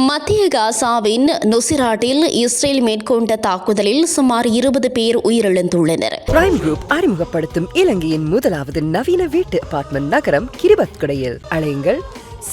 மத்திய காசாவின் நுசிராட்டில் இஸ்ரேல் மேற்கொண்ட தாக்குதலில் சுமார் இருபது பேர் உயிரிழந்துள்ளனர். பிரைம் குரூப் அறிமுகப்படுத்தும் இலங்கையின் முதலாவது நவீன வீட்டு அபார்ட்மெண்ட் நகரம் கிரிபத்குடையில். அலையுங்கள்.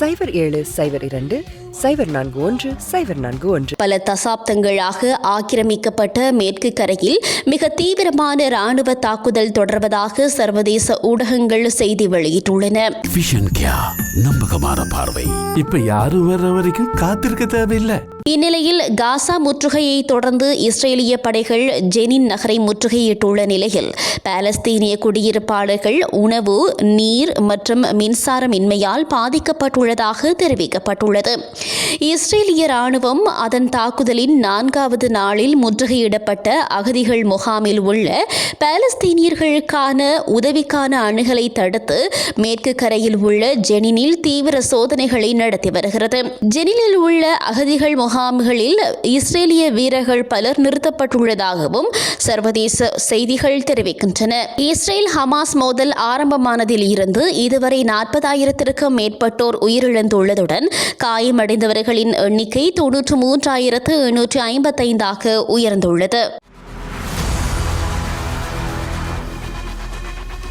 சைபர் ஏழு சைபர் இரண்டு சைபர் நான்கு ஒன்று சைபர் நான்கு ஒன்று. பல தசாப்தங்களாக ஆக்கிரமிக்கப்பட்ட மேற்கு கரையில் மிக தீவிரமான ராணுவ தாக்குதல் தொடர்வதாக சர்வதேச ஊடகங்கள் செய்தி வெளியிட்டுள்ளன. விஷன் கியா நம்பகமான பார்வை. இப்ப யாரும் வர்ற வரைக்கும் காத்திருக்க தேவையில்லை. இந்நிலையில் காசா முற்றுகையை தொடர்ந்து இஸ்ரேலிய படைகள் ஜெனின் நகரை முற்றுகையிட்டுள்ள நிலையில் பாலஸ்தீனிய குடியிருப்பாளர்கள் உணவு நீர் மற்றும் மின்சாரம் இன்மையால் பாதிக்கப்பட்டுள்ளதாக தெரிவிக்கப்பட்டுள்ளது. இஸ்ரேலிய ராணுவம் அதன் தாக்குதலின் நான்காவது நாளில் முற்றுகையிடப்பட்ட அகதிகள் முகாமில் உள்ள பாலஸ்தீனியர்களுக்கான உதவிக்கான அணுகலை தடுத்து மேற்கு கரையில் உள்ள ஜெனினில் தீவிர சோதனைகளை நடத்தி வருகிறது. ஜெனினில் உள்ள அகதிகள் முகாம் முகாம்களில் இஸ்ரேலிய வீரர்கள் பலர் நிறுத்தப்பட்டுள்ளதாகவும் சர்வதேச செய்திகள் தெரிவிக்கின்றன. இஸ்ரேல் ஹமாஸ் மோதல் ஆரம்பமானதில் இருந்து இதுவரை நாற்பதாயிரத்திற்கும் மேற்பட்டோர் உயிரிழந்துள்ளதுடன் காயமடைந்தவர்களின் எண்ணிக்கை தொன்னூற்று மூன்றாயிரத்து எண்ணூற்று ஐம்பத்தைந்தாக உயர்ந்துள்ளது.